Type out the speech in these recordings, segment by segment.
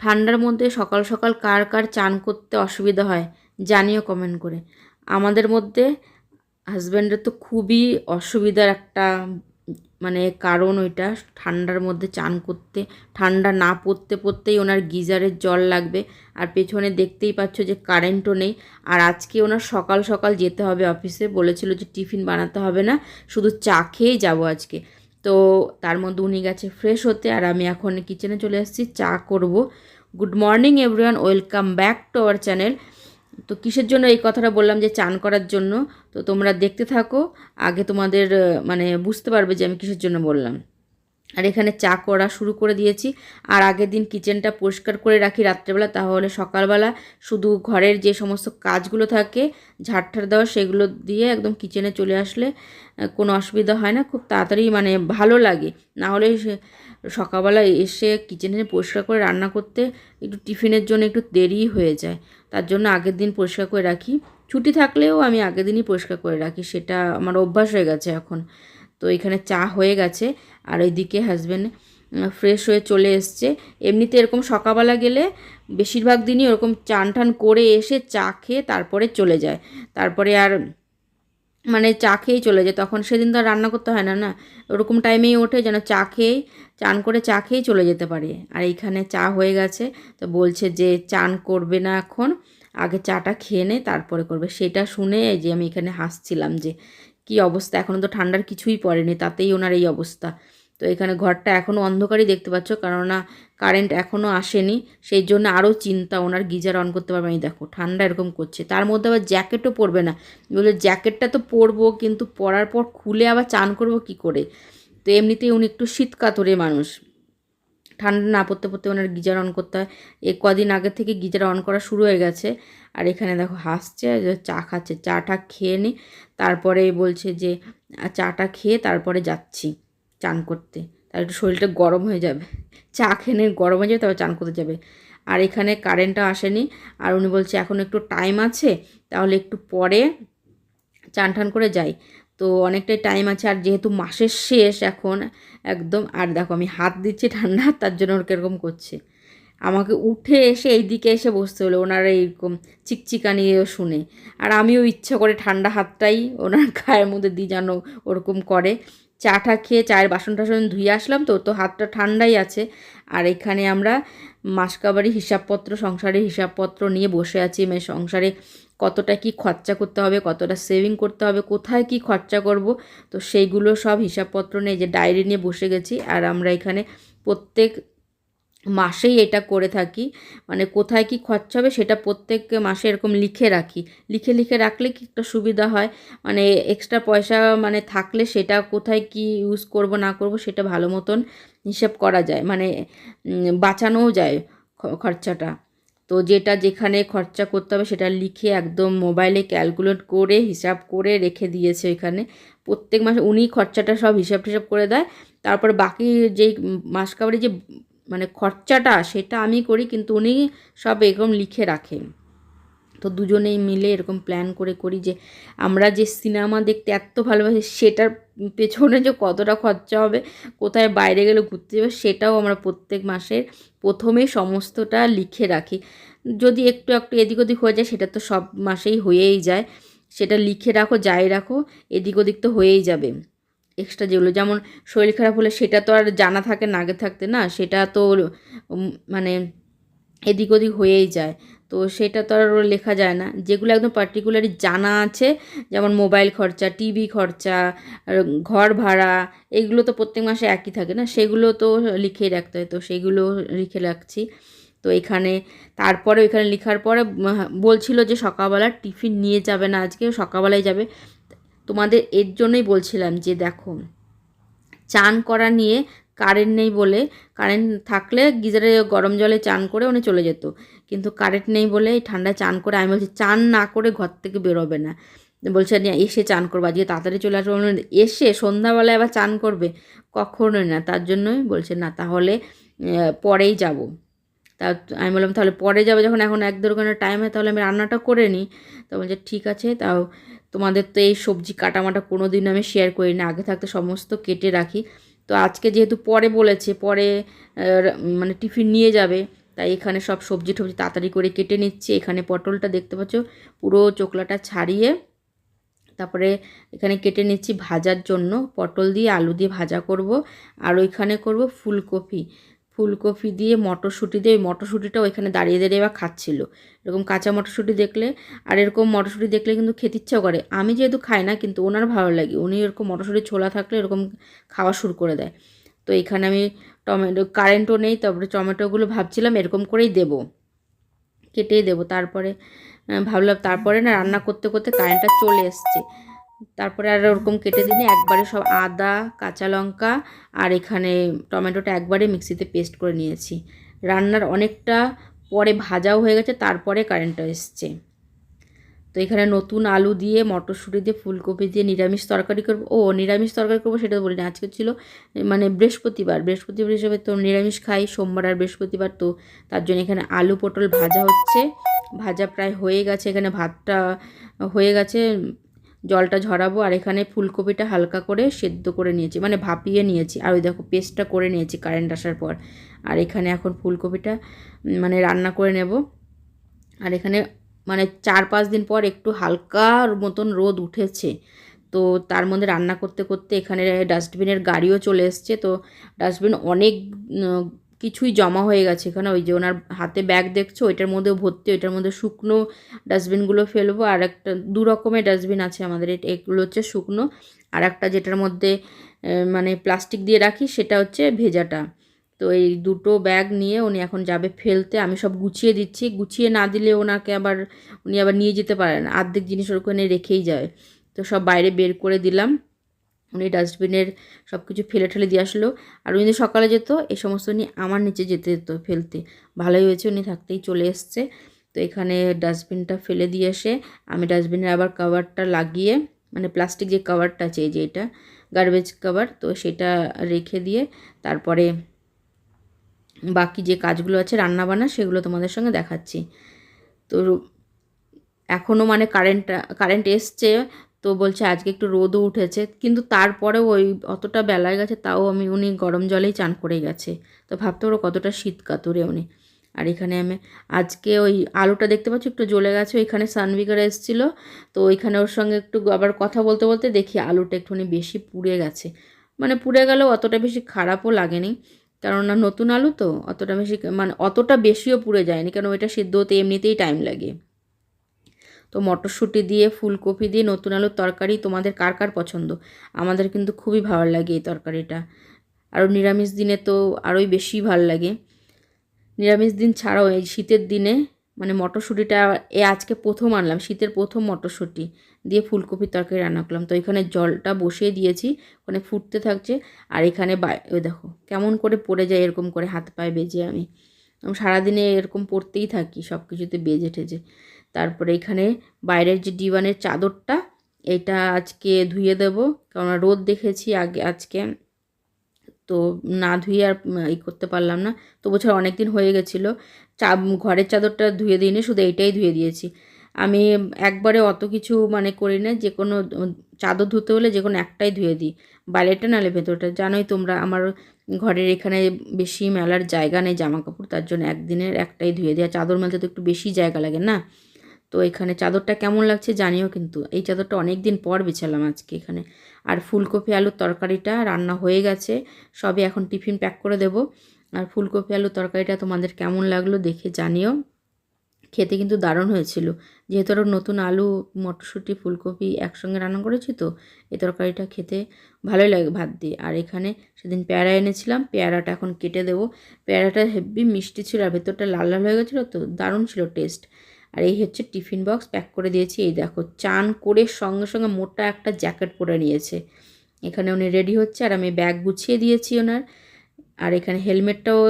ঠান্ডার মধ্যে সকাল সকাল কার কার চান করতে অসুবিধা হয়, জানিও কমেন্ট করে। আমাদের মধ্যে হাজব্যান্ডের তো খুবই অসুবিধার একটা মানে কারণ ওইটা, ঠান্ডার মধ্যে চান করতে, ঠান্ডা না পড়তে পড়তেই ওনার গিজারের জল লাগবে। আর পেছনে দেখতেই পাচ্ছ যে কারেন্টও নেই। আর আজকে ওনার সকাল সকাল যেতে হবে অফিসে বলেছিল যে টিফিন বানাতে হবে না, শুধু চা খেয়েই যাব আজকে। তো তার মধ্যে উনি গেছে ফ্রেশ হতে আর আমি এখন কিচেনে চলে এসেছি, চা করব। Good morning everyone welcome back to our channel তো কিসের জন্য এই কথাটা বললাম যে চান করার জন্য? তো তোমরা দেখতে থাকো, আগে তোমাদের মানে বুঝতে পারবে যে আমি কিসের জন্য বললাম। আর এখানে চা করা শুরু করে দিয়েছি। আর আগের দিন কিচেনটা পরিষ্কার করে রাখি রাত্রেবেলা, তাহলে সকালবেলা শুধু ঘরের যে সমস্ত কাজগুলো থাকে, ঝাড়ঠাড় দেওয়া, সেগুলো দিয়ে একদম কিচেনে চলে আসলে কোনো অসুবিধা হয় না। খুব তাড়াতাড়ি মানে ভালো লাগে। না হলে সকালবেলা এসে কিচেনে পরিষ্কার করে রান্না করতে একটু টিফিনের জন্য একটু দেরি হয়ে যায়। তার জন্য আগের দিন পরিষ্কার করে রাখি। ছুটি থাকলেও আমি আগের দিনই পরিষ্কার করে রাখি। সেটা আমার অভ্যাস হয়ে গেছে এখন। তো এখানে চা হয়ে গেছে, আর ওইদিকে হাজব্যান্ড ফ্রেশ হয়ে চলে এসছে। এমনিতে এরকম সকালবেলা গেলে বেশিরভাগ দিনই ওরকম চান টান করে এসে চা খেয়ে তারপরে চলে যায়। তারপরে আর মানে চা খেয়েই চলে যায়। তখন সেদিন তো আর রান্না করতে হয় না না? ওরকম টাইমেই ওঠে যেন চা খেয়েই, চান করে চা খেয়েই চলে যেতে পারে। আর এইখানে চা হয়ে গেছে, তো বলছে যে চান করবে না এখন, আগে চাটা খেয়ে নে, তারপরে করবে। সেটা শুনে যে আমি এখানে হাসছিলাম যে কি অবস্থা? এখনও তো ঠান্ডার কিছুই পড়েনি, তাতেই ওনার এই অবস্থা। তো এখানে ঘরটা এখনও অন্ধকারই দেখতে পাচ্ছ, কেননা কারেন্ট এখনও আসেনি। সেই জন্য আরও চিন্তা ওনার গিজার অন করতে পারবে আমি দেখো, ঠান্ডা এরকম করছে। তার মধ্যে আবার জ্যাকেটও পরবে না। বলে জ্যাকেটটা তো পরবো, কিন্তু পরার পর খুলে আবার চান করব কি করে? তো এমনিতেই উনি একটু শীত কাতরে মানুষ। ঠান্ডা না পড়তে পড়তে ওনার গিজার অন করতে হয়। এ কদিন আগে থেকে গিজার অন করা শুরু হয়ে গেছে। আর এখানে দেখো হাসছে চা খাচ্ছে। চাটা খেয়ে নি তারপরে বলছে যে "আ, চাটা খেয়ে তারপরে যাচ্ছি চান করতে। তার একটু শরীরটা গরম হয়ে যাবে। চা খেয়ে নিয়ে গরম হয়ে যাবে তারপর চান করতে যাবে। আর এখানে কারেন্টটা আসেনি। আর উনি বলছে এখন একটু টাইম আছে তাহলে একটু পরে চান টান করে যাই। তো অনেকটাই টাইম আছে আর যেহেতু মাসের শেষ এখন, একদম, আর দেখো আমি হাত দিচ্ছি ঠান্ডা, তার জন্য ওর কীরকম করছে। আমাকে উঠে এসে এই দিকে এসে বসতে হলো, ওনার এইরকম চিকচিকা চিকচিকানি শুনে। আর আমিও ইচ্ছা করে ঠান্ডা হাতটাই ওনার গায়ের মধ্যে দিই যেন ওরকম করে। চাটা খেয়ে চায়ের বাসন টাসন ধুয়ে আসলাম তো তো হাতটা ঠান্ডাই আছে। আর এখানে আমরা মাসকাবারি হিসাবপত্র, সংসারের হিসাবপত্র নিয়ে বসে আছি। মানে সংসারে কতটা কি খরচা করতে হবে, কতটা সেভিং করতে হবে, কোথায় কি খরচা করব, তো সেইগুলো সব হিসাবপত্র নিয়ে যে ডায়েরি নিয়ে বসে গেছি। আর আমরা এখানে প্রত্যেক মাসেই এটা করে থাকি মানে কোথায় কি খরচা হবে সেটা প্রত্যেক মাসে এরকম লিখে রাখি। লিখে লিখে রাখলে কি একটা সুবিধা হয় মানে এক্সট্রা পয়সা মানে থাকলে সেটা কোথায় কি ইউজ করব, না করব সেটা ভালো মতন হিসেব করা যায় মানে বাঁচানোও যায় খরচাটা। তো যেটা যেখানে খরচা করতে হবে সেটা লিখে একদম মোবাইলে ক্যালকুলেট করে, হিসাব করে রেখে দিয়েছে এখানে। প্রত্যেক মাসে উনি খরচাটা সব হিসাব টিসাব করে দেয়। তারপর বাকি যেই মাস কাবারি যে মানে খরচাটা, সেটা আমি করি, কিন্তু উনি সব এরকম লিখে রাখেন তো দুজনেই মিলে এরকম প্ল্যান করে করি যে আমরা যে সিনেমা দেখতে এত ভালোবাসি, সেটার পেছনে যে কতটা খরচা হবে, কোথায় বাইরে গেলে ঘুরতে যাবে, সেটাও আমরা প্রত্যেক মাসের প্রথমে সমস্তটা লিখে রাখি। যদি একটু একটু এদিক ওদিক হয়ে যায়, সেটা তো সব মাসেই হয়েই যায়। সেটা লিখে রাখো, যাই রাখো, এদিক ওদিক তো হয়েই যাবে। এক্সট্রা যেগুলো, যেমন শরীর খারাপ হলে সেটা তো আর জানা থাকে না, আগে থাকতে না, সেটা তো মানে এদিক ওদিক হয়েই যায়। তো সেটা তো আর লেখা যায় না। যেগুলো একদম পার্টিকুলারলি জানা আছে, যেমন মোবাইল খরচা টিভি খরচা ঘর ভাড়া, এগুলো তো প্রত্যেক মাসে একই থাকে না? সেগুলো তো লিখেই রাখতে হয়। তো সেগুলো লিখে রাখছি। তো এখানে, তারপরে ওইখানে লেখার পরে বলছিল যে সকালবেলা টিফিন নিয়ে যাবে না আজকে সকালবেলায় যাবে। তোমাদের এর জন্যই বলছিলাম যে দেখো, চান করা নিয়ে কারেন্ট নেই বলে কারেন্ট থাকলে গিজারে গরম জলে চান করে উনি চলে যেত। কিন্তু কারেন্ট নেই বলে এই ঠান্ডায় চান করে আমি বলছি, চান না করে ঘর থেকে বেরোবে না। বলছে না এসে চান করব, আজকে তাড়াতাড়ি চলে আসব। এসে সন্ধ্যাবেলায় আবার চান করবে? কখনোই না। তার জন্যই বলছে, না, তাহলে পরেই যাব। তা আমি বললাম, তাহলে পরে যাবে, যখন এখন এক দেড় ঘণ্টা টাইম হয়, তাহলে আমি রান্নাটা করে নিই। তো বলছে, ঠিক আছে। তাও তোমাদের তো এই সবজি কাটামাটা কোনো দিন আমি শেয়ার করি না। আগে থাকতে সমস্ত কেটে রাখি। তো আজকে যেহেতু পরে বলেছে, পরে মানে টিফিন নিয়ে যাবে। তাই এখানে সব সবজি টবজি তাড়াতাড়ি করে কেটে নিচ্ছি। এখানে পটলটা দেখতে পাচ্ছ, পুরো চোকলাটা ছাড়িয়ে তারপরে এখানে কেটে নিচ্ছি ভাজার জন্য। পটল দিয়ে আলু দিয়ে ভাজা করব আর ওইখানে করব ফুলকপি। ফুলকপি দিয়ে মটরশুঁটি দিয়ে, ওই মটরশুঁটিটা ওইখানে দাঁড়িয়ে দাঁড়িয়ে বা খাচ্ছিল। এরকম কাঁচা মটরশুঁটি দেখলে আর এরকম মটরশুঁটি দেখলে কিন্তু খেতে ইচ্ছাও করে। আমি যেহেতু খাই না, কিন্তু ওনার ভালো লাগে। উনি এরকম মটরশুঁটি ছোলা থাকলে এরকম খাওয়া শুরু করে দেয়। তো এখানে আমি টমেটো, কারেন্টও নেই, তারপরে টমেটোগুলো ভাবছিলাম এরকম করেই দেবো, কেটেই দেবো। তারপরে ভাবলাম তারপরে না রান্না করতে করতে কারেন্টটা চলে এসছে। তারপরে আর ওরকম কেটে দিনে একবারে সব আদা, কাঁচা লঙ্কা আর এখানে টমেটোটা একবারে মিক্সিতে পেস্ট করে নিয়েছি। রান্নার অনেকটা পরে ভাজাও হয়ে গেছে, তারপরে কারেন্টটা এসছে। তো এখানে নতুন আলু দিয়ে মটরশুঁটি দিয়ে ফুলকপি দিয়ে নিরামিষ তরকারি করব। ও, নিরামিষ তরকারি করব সেটা বলি না আজকে ছিল মানে বৃহস্পতিবার। বৃহস্পতিবার হিসেবে তো নিরামিষ খাই, সোমবার আর বৃহস্পতিবার। তো তার জন্য এখানে আলু পটল ভাজা হচ্ছে। ভাজা প্রায় হয়ে গেছে। এখানে ভাতটা হয়ে গেছে। জলটা ঝরাবো আর এখানে ফুলকপিটা হালকা করে সেদ্ধ করে নিয়েছি। মানে ভাপিয়ে নিয়েছি। আর ওই দেখো পেস্টটা করে নিয়েছি কারেন্ট আসার পর। আর এখানে এখন ফুলকপিটা মানে রান্না করে নেব। আর এখানে মানে চার পাঁচ দিন পর একটু হালকার মতন রোদ উঠেছে। তো তার মধ্যে রান্না করতে করতে এখানে ডাস্টবিনের গাড়িও চলে এসছে। তো ডাস্টবিন অনেক কিছুই জমা হয়ে গেছে এখানে। ওই যে ওনার হাতে ব্যাগ দেখছ, ওইটার মধ্যে ভর্তি, ওইটার মধ্যে শুকনো ডাস্টবিনগুলো ফেলব। আর একটা, দু রকমের ডাস্টবিন আছে আমাদের। এগুলো হচ্ছে শুকনো। আর একটা যেটার মধ্যে মানে প্লাস্টিক দিয়ে রাখি, সেটা হচ্ছে ভেজাটা। তো এই দুটো ব্যাগ নিয়ে উনি এখন যাবে ফেলতে। আমি সব গুছিয়ে দিচ্ছি। গুছিয়ে না দিলে ওনাকে আবার, উনি আবার নিয়ে যেতে পারেন আর্ধেক জিনিস ওখানে রেখেই যায়। তো সব বাইরে বের করে দিলাম। উনি ডাস্টবিনের সব কিছু ফেলে ঠেলে দিয়ে আসলো। আর উনি সকালে যেত এই সমস্ত নিয়ে আমার নিচে যেতে যেত ফেলতে। ভালোই হয়েছে, উনি থাকতেই চলে এসছে। তো এখানে ডাস্টবিনটা ফেলে দিয়ে এসে আমি ডাস্টবিনের আবার কাভারটা লাগিয়ে মানে প্লাস্টিক যে কাভারটা আছে যে এটা, গার্বেজ কাভার, তো সেটা রেখে দিয়ে তারপরে বাকি যে কাজগুলো আছে, রান্নাবান্না, সেগুলো তোমাদের সঙ্গে দেখাচ্ছি। তো এখনও মানে কারেন্ট কারেন্ট এসছে, তো বলছে আজকে একটু রোদও উঠেছে, কিন্তু তারপরেও ওই অতটা বেলায় গেছে, তাও আমি, উনি গরম জলেই চান করে গেছে। তো ভাবতে পারো কতটা শীত কাতুরে উনি। আর এখানে আমি, আজকে ওই আলুটা দেখতে পাচ্ছি, একটু জ্বলে গেছে, ওইখানে সানবিকার এসেছিল, তো ওইখানে ওর সঙ্গে একটু আবার কথা বলতে বলতে দেখি আলুটা একটুখানি বেশি পুড়ে গেছে। মানে পুড়ে গেলেও অতটা বেশি খারাপও লাগেনি। কেননা নতুন আলু তো অতটা বেশি মানে অতটা বেশিও পুড়ে যায়নি, কেন ওইটা সিদ্ধ হতে এমনিতেই টাইম লাগে। তো মটরশুঁটি দিয়ে, ফুলকপি দিয়ে নতুন আলুর তরকারি তোমাদের কার কার পছন্দ? আমাদের কিন্তু খুবই ভালো লাগে এই তরকারিটা। আরও নিরামিষ দিনে তো আরোই বেশি ভালো লাগে। নিরামিষ দিন ছাড়াও এই শীতের দিনে মানে মটরশুঁটিটা এ আজকে প্রথম আনলাম, শীতের প্রথম মটরশুঁটি। দিয়ে ফুলকপির তরকারি রান্না করলাম। তো এখানে জলটা বসিয়ে দিয়েছি, ওখানে ফুটতে থাকছে। আর এখানে ওই দেখো, কেমন করে পড়ে যায় এরকম করে হাত পায়ে বেজে আমি। সারাদিনে এরকম পড়তেই থাকি সব কিছুতে বেজে ঠেজে তারপরে এখানে বাইরের যে ডিওয়ানের চাদরটা, এটা আজকে ধুয়ে দেব। কারণ রোদ দেখেছি আগে, আজকে। তো না ধুয়ে আর ই করতে পারলাম না। তো বছর অনেক দিন হয়ে গেছিল। চা ঘরের চাদরটা ধুয়ে দিইনি, শুধু এইটাই ধুয়ে দিয়েছি। আমি একবারে অত কিছু মানে করি না, যে কোনো, চাদর ধুতে হলে যে কোনো একটাই ধুয়ে দিই। বাইরেটা নালে ভেতরটা। জানোই তোমরা, আমার ঘরের এখানে বেশি মেলার জায়গা নেই জামা কাপড় তার জন্য একদিনের একটাই ধুয়ে দেওয়া চাদর মেলতে তো একটু বেশি জায়গা লাগে না? তো এখানে চাদরটা কেমন লাগছে জানিও কিন্তু। এই চাদরটা অনেক দিন পর বিছালাম আজকে এখানে। আর ফুলকপি, আলুর তরকারিটা রান্না হয়ে গেছে। সবে এখন টিফিন প্যাক করে দেব। আর ফুলকপি, আলুর তরকারিটা তোমাদের কেমন লাগল দেখে জানিও। খেতে কিন্তু দারুণ হয়েছিল। যেহেতু আরও নতুন আলু, মটরশুঁটি, ফুলকপি একসঙ্গে রান্না করেছি তো এই তরকারিটা খেতে ভালোই লাগে ভাত দিয়ে। আর এখানে সেদিন পেয়ারা এনেছিলাম, পেয়ারাটা এখন কেটে দেবো। পেয়ারাটা হেভি মিষ্টি ছিল, আর ভেতরটা লাল লাল হয়ে গেছিল তো, দারুণ ছিল টেস্ট আর এই হচ্ছে টিফিন বক্স, প্যাক করে দিয়েছি। এই দেখো, চান করে সঙ্গে সঙ্গে মোটা একটা জ্যাকেট পরে নিয়েছে। এখানে উনি রেডি হচ্ছে, আর আমি ব্যাগ গুছিয়ে দিয়েছি ওনার। আর এখানে হেলমেটটাও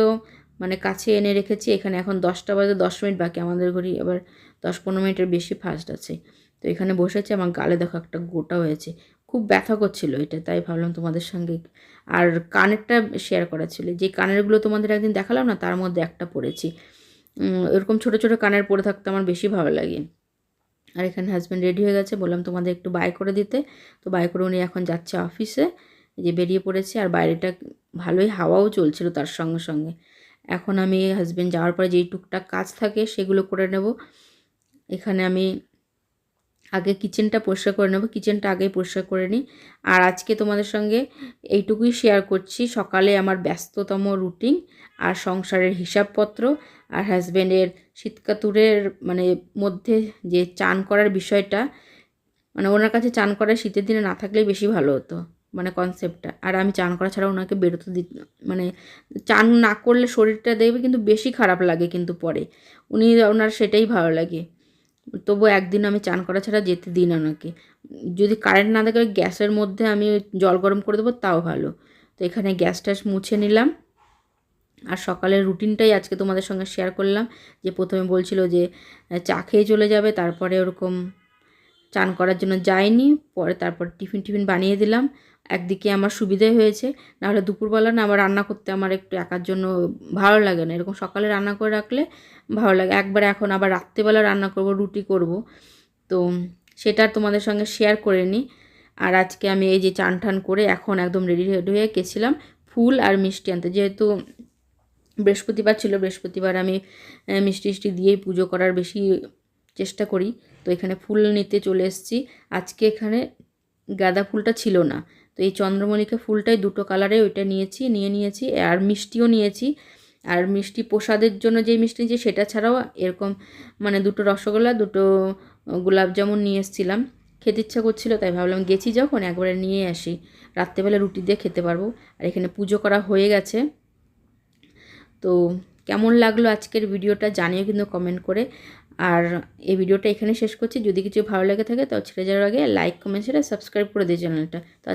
মানে কাছে এনে রেখেছি, এখানে এখন দশটা বাজে, দশ মিনিট বাকি, আমাদের ঘড়ি এবার দশ পনেরো মিনিটের বেশি ফাস্ট আছে। তো এখানে বসেছে, আমার গালে দেখো একটা গোটা হয়েছে। খুব ব্যথা করছিল এটা, তাই ভাবলাম তোমাদের সঙ্গে আর কানেরটা শেয়ার করা ছিল। যে কানেরগুলো তোমাদের একদিন দেখালাম না, তার মধ্যে একটা পড়েছি। এরকম ছোটো ছোটো কানের পরে থাকতে আমার বেশি ভালো লাগে। আর এখানে হাজব্যান্ড রেডি হয়ে গেছে, বললাম তোমাদের একটু বাই করে দিতে। তো বাই করে উনি এখন যাচ্ছে অফিসে যে বেরিয়ে পড়েছে। আর বাইরেটা ভালোই হাওয়াও চলছিল তার সঙ্গে সঙ্গে। এখন আমি হাজব্যান্ড যাওয়ার পরে যেই টুকটাক কাজ থাকে সেগুলো করে নেব। এখানে আমি আগে কিচেনটা পরিষ্কার করে নেব। কিচেনটা আগেই পরিষ্কার করে নিই। আর আজকে তোমাদের সঙ্গে এইটুকুই শেয়ার করছি। সকালে আমার ব্যস্ততম রুটিন আর সংসারের হিসাবপত্র আর হাজব্যান্ডের শীতকাতুরের মানে মধ্যে যে চান করার বিষয়টা মানে ওনার কাছে চান করা শীতের দিনে না থাকলেই বেশি ভালো হতো। মানে কনসেপ্টটা আর আমি চান করা ছাড়া ওনাকে বেরোতে দি মানে চান না করলে শরীরটা দেখবে কিন্তু বেশি খারাপ লাগে কিন্তু পরে। উনি ওনার সেটাই ভালো লাগে। তবু একদিন আমি চান করা ছাড়া যেতে দিই না ওনাকে। যদি কারেন্ট না থাকে গ্যাসের মধ্যে আমি জল গরম করে দেবো, তাও ভালো। তো এখানে গ্যাস ট্যাস মুছে নিলাম। আর সকালের রুটিনটাই আজকে তোমাদের সঙ্গে শেয়ার করলাম। যে প্রথমে বলছিল যে চা খেয়ে চলে যাবে, তারপরে ওরকম চান করার জন্য যায়নি পরে তারপর টিফিন টিফিন বানিয়ে দিলাম। একদিকে আমার সুবিধে হয়েছে, নাহলে দুপুরবেলা না আবার রান্না করতে আমার একটু একার জন্য ভালো লাগে না। এরকম সকালে রান্না করে রাখলে ভালো লাগে। একবার এখন আবার রাত্রেবেলা রান্না করব, রুটি করব। তো সেটা তোমাদের সঙ্গে শেয়ার করে নিই। আর আজকে আমি এই যে চান টান করে এখন একদম রেডি রেডি হয়ে গেছিলাম ফুল আর মিষ্টি আনতে। যেহেতু বৃহস্পতিবার ছিল, বৃহস্পতিবার আমি মিষ্টি টিষ্টি দিয়েই পুজো করার বেশি চেষ্টা করি। তো এখানে ফুল নিতে চলে এসেছি। আজকে এখানে গাঁদা ফুলটা ছিল না। তো এই চন্দ্রমল্লিকা ফুলটাই দুটো কালারে ওইটা নিয়েছি, নিয়ে নিয়েছি, আর মিষ্টিও নিয়েছি। আর মিষ্টি প্রসাদের জন্য যেই মিষ্টি নিয়েছি সেটা ছাড়াও এরকম মানে দুটো রসগোল্লা, দুটো গোলাপ জামুন নিয়ে এসেছিলাম। খেতে ইচ্ছা করছিল, তাই ভাবলাম গেছি যখন একবারে নিয়ে আসি। রাত্রেবেলা রুটি দিয়ে খেতে পারব। আর এখানে পুজো করা হয়ে গেছে। তো কেমন লাগল আজকের ভিডিওটা জানিও কিন্তু কমেন্ট করে। আর এই ভিডিওটা এখানে শেষ করছি। যদি কিছু ভালো লেগে থাকে তো ছেড়ে যাওয়ার আগে লাইক কমেন্ট সেটা সাবস্ক্রাইব করে দিই চ্যানেলটা তো